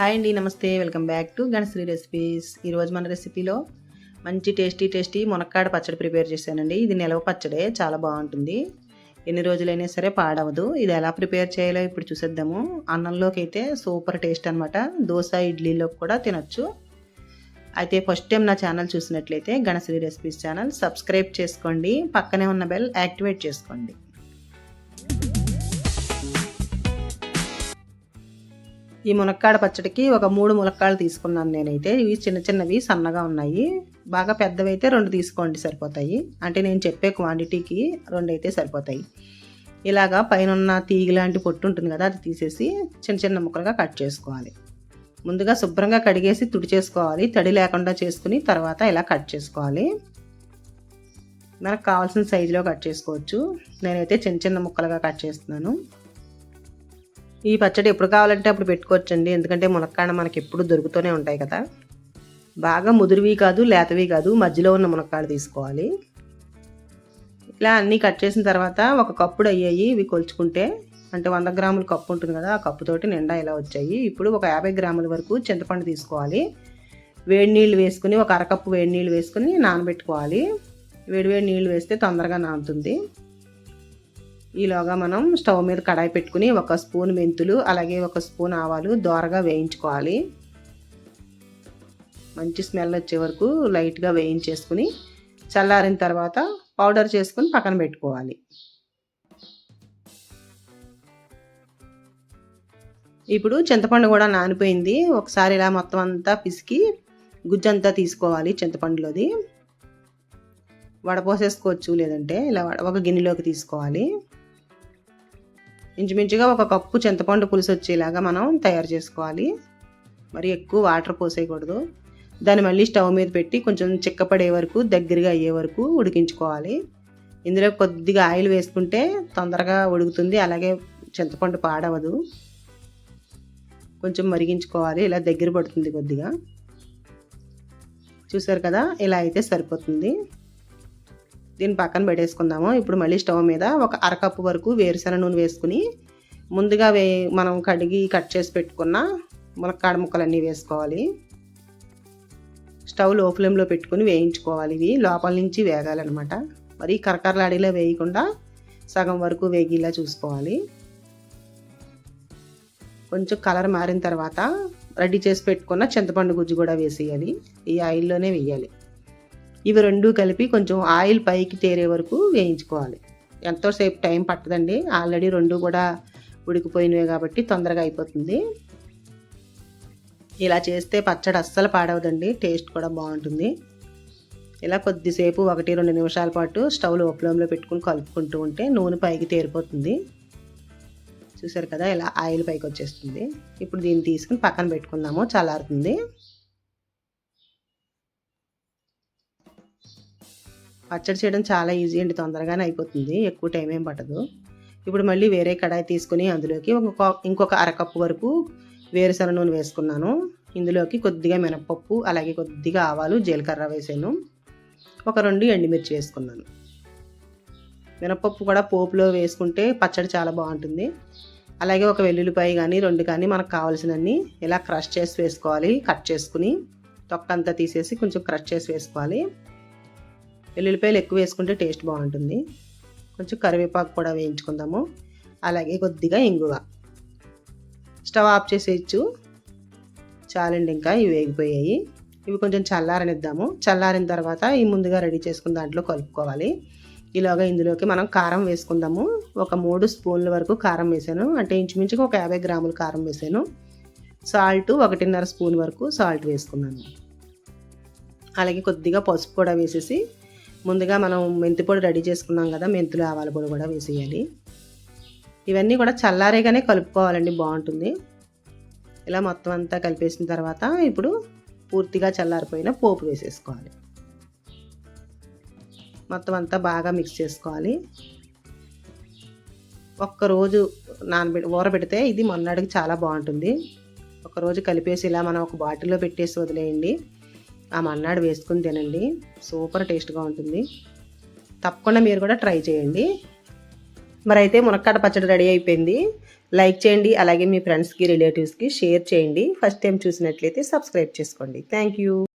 Hi అండి నమస్తే. Welcome back to Ganasri recipes ఈరోజు మన రెసిపీలో మంచి టేస్టీ టేస్టీ మునక్కాడ పచ్చడి ప్రిపేర్ చేశానండి. ఇది నిలవ పచ్చడే చాలా బాగుంటుంది. ఎన్ని రోజులైనా సరే పాడవదు. ఇది ఎలా ప్రిపేర్ చేయాలో ఇప్పుడు చూసేద్దాము. అన్నంలోకి అయితే సూపర్ టేస్ట్ అనమాట దోశ ఇడ్లీలోకి కూడా తినొచ్చు. అయితే ఫస్ట్ టైం నా ఛానల్ చూసినట్లయితే గణశ్రీ రెసిపీస్ ఛానల్ సబ్స్క్రైబ్ చేసుకోండి. పక్కనే ఉన్న బెల్ యాక్టివేట్ చేసుకోండి. ఈ మునక్కాడ పచ్చడికి ఒక మూడు ములక్కాడలు తీసుకున్నాను నేనైతే. ఇవి చిన్న చిన్నవి సన్నగా ఉన్నాయి. బాగా పెద్దవి అయితే రెండు తీసుకోండి సరిపోతాయి. అంటే నేను చెప్పే క్వాంటిటీకి రెండు అయితే సరిపోతాయి. ఇలాగా పైన ఉన్న తీగ లాంటి పొట్టు ఉంటుంది కదా అది తీసేసి చిన్న చిన్న ముక్కలుగా కట్ చేసుకోవాలి. ముందుగా శుభ్రంగా కడిగేసి తుడి చేసుకోవాలి. తడి లేకుండా చేసుకుని తర్వాత ఇలా కట్ చేసుకోవాలి. మనకు కావాల్సిన సైజులో కట్ చేసుకోవచ్చు. నేనైతే చిన్న చిన్న ముక్కలుగా కట్ చేస్తున్నాను. ఈ పచ్చడి ఎప్పుడు కావాలంటే అప్పుడు పెట్టుకోవచ్చండి. ఎందుకంటే మునక్కాడ మనకి ఎప్పుడు దొరుకుతూనే ఉంటాయి కదా. బాగా ముదురువి కాదు లేతవి కాదు మధ్యలో ఉన్న మునక్కాడ తీసుకోవాలి. ఇలా అన్నీ కట్ చేసిన తర్వాత ఒక కప్పుడు అయ్యాయి ఇవి కొలుచుకుంటే అంటే వంద గ్రాముల కప్పు ఉంటుంది కదా ఆ కప్పుతోటి నిండా ఇలా వచ్చాయి. ఇప్పుడు ఒక యాభై గ్రాముల వరకు చింతపండు తీసుకోవాలి. వేడి నీళ్ళు వేసుకుని ఒక అరకప్పు వేడి నీళ్ళు వేసుకుని నానబెట్టుకోవాలి. వేడి వేడి నీళ్ళు వేస్తే తొందరగా నానుతుంది. ఈలోగా మనం స్టవ్ మీద కడాయి పెట్టుకుని ఒక స్పూన్ మెంతులు అలాగే ఒక స్పూన్ ఆవాలు దోరగా వేయించుకోవాలి. మంచి స్మెల్ వచ్చే వరకు లైట్గా వేయించేసుకుని చల్లారిన తర్వాత పౌడర్ చేసుకుని పక్కన పెట్టుకోవాలి. ఇప్పుడు చింతపండు కూడా నానిపోయింది. ఒకసారి ఇలా మొత్తం అంతా పిసికి గుజ్జంతా తీసుకోవాలి చింతపండులోది. వడపోసేసుకోవచ్చు లేదంటే ఇలా ఒక గిన్నెలోకి తీసుకోవాలి. ఇంచుమించుగా ఒక కప్పు చింతపండు పులుసు వచ్చేలాగా మనం తయారు చేసుకోవాలి. మరి ఎక్కువ వాటర్ పోసేయకూడదు. దాన్ని మళ్ళీ స్టవ్ మీద పెట్టి కొంచెం చిక్కపడే వరకు దగ్గరగా అయ్యే వరకు ఉడికించుకోవాలి. ఇందులో కొద్దిగా ఆయిల్ వేసుకుంటే తొందరగా ఉడుకుతుంది. అలాగే చింతపండు పాడవదు. కొంచెం మరిగించుకోవాలి. ఇలా దగ్గర పడుతుంది కొద్దిగా. చూసారు కదా? ఇలా అయితే సరిపోతుంది. దీన్ని పక్కన పెట్టేసుకుందాము. ఇప్పుడు మళ్ళీ స్టవ్ మీద ఒక అరకప్పు వరకు వేరుశెనగ నూనె వేసుకుని ముందుగా వే మనం కడిగి కట్ చేసి పెట్టుకున్న ములక్కాడ ముక్కలన్నీ వేసుకోవాలి. స్టవ్లో ఫ్లేమ్లో పెట్టుకుని వేయించుకోవాలి. ఇవి లోపల నుంచి వేగాలన్నమాట. మరి కరకరలాడిలా వేయకుండా సగం వరకు వేగిలా చూసుకోవాలి. కొంచెం కలర్ మారిన తర్వాత రెడీ చేసి పెట్టుకున్న చింతపండు గుజ్జు కూడా వేసేయాలి. ఈ ఆయిల్లోనే వేయాలి. ఇవి రెండు కలిపి కొంచెం ఆయిల్ పైకి తేరే వరకు వేయించుకోవాలి. ఎంతోసేపు టైం పట్టదండి. ఆల్రెడీ రెండు కూడా ఉడికిపోయినవి కాబట్టి తొందరగా అయిపోతుంది. ఇలా చేస్తే పచ్చడి అస్సలు పాడవదండి. టేస్ట్ కూడా బాగుంటుంది. ఇలా కొద్దిసేపు ఒకటి రెండు నిమిషాల పాటు స్టవ్లో ఫ్లేమ్లో పెట్టుకుని కలుపుకుంటూ ఉంటే నూనె పైకి తేరిపోతుంది. చూసారు కదా ఇలా ఆయిల్ పైకి వచ్చేస్తుంది. ఇప్పుడు దీన్ని తీసుకుని పక్కన పెట్టుకుందాము. చల్లారుతుంది. పచ్చడి చేయడం చాలా ఈజీ అండి తొందరగానే అయిపోతుంది ఎక్కువ టైం ఏం పట్టదు. ఇప్పుడు మళ్ళీ వేరే కడాయి తీసుకుని అందులోకి ఒక ఇంకొక అరకప్పు వరకు వేరుశనగ నూనె వేసుకున్నాను. ఇందులోకి కొద్దిగా మినపప్పు అలాగే కొద్దిగా ఆవాలు జీలకర్ర వేసాను. ఒక రెండు ఎండుమిర్చి వేసుకున్నాను. మినపప్పు కూడా పోపులో వేసుకుంటే పచ్చడి చాలా బాగుంటుంది. అలాగే ఒక వెల్లుల్లిపాయ కానీ రెండు కానీ మనకు కావాల్సినన్ని ఇలా క్రష్ చేసి వేసుకోవాలి. కట్ చేసుకుని తొక్క అంతా తీసేసి కొంచెం క్రష్ చేసి వేసుకోవాలి. వెల్లుల్లిపాయలు ఎక్కువ వేసుకుంటే టేస్ట్ బాగుంటుంది. కొంచెం కరివేపాకు కూడా వేయించుకుందాము. అలాగే కొద్దిగా ఇంగువ. స్టవ్ ఆఫ్ చేసేయచ్చు. చాలండి ఇంకా ఇవి వేగిపోయాయి. ఇవి కొంచెం చల్లారనిద్దాము. చల్లారిన తర్వాత ఈ ముందుగా రెడీ చేసుకున్న దాంట్లో కలుపుకోవాలి. ఇలాగా ఇందులోకి మనం కారం వేసుకుందాము. ఒక మూడు స్పూన్ల వరకు కారం వేసాను. అంటే ఇంచుమించుగా ఒక యాభై గ్రాముల కారం వేసాను. సాల్ట్ ఒకటిన్నర స్పూన్ వరకు సాల్ట్ వేసుకున్నాను. అలాగే కొద్దిగా పసుపు కూడా వేసేసి ముందుగా మనం మెంతి పొడి రెడీ చేసుకున్నాం కదా మెంతులు ఆవాల పొడి కూడా వేసేయాలి. ఇవన్నీ కూడా చల్లారేగానే కలుపుకోవాలండి బాగుంటుంది. ఇలా మొత్తం అంతా కలిపేసిన తర్వాత ఇప్పుడు పూర్తిగా చల్లారిపోయిన పోపు వేసేసుకోవాలి. మొత్తం అంతా బాగా మిక్స్ చేసుకోవాలి. ఒక్కరోజు నానబెట్టి ఊరబెడితే ఇది మొన్నటికి చాలా బాగుంటుంది. ఒకరోజు కలిపేసి ఇలా మనం ఒక బాటిల్లో పెట్టేసి వదిలేయండి. ఆ మన్నాడు వేసుకుని తినండి. సూపర్ టేస్ట్గా ఉంటుంది. తప్పకుండా మీరు కూడా ట్రై చేయండి. మరి అయితే మునక్కాడ పచ్చడి రెడీ అయిపోయింది. లైక్ చేయండి అలాగే మీ ఫ్రెండ్స్కి రిలేటివ్స్కి షేర్ చేయండి. ఫస్ట్ టైం చూసినట్లయితే సబ్స్క్రైబ్ చేసుకోండి. Thank you.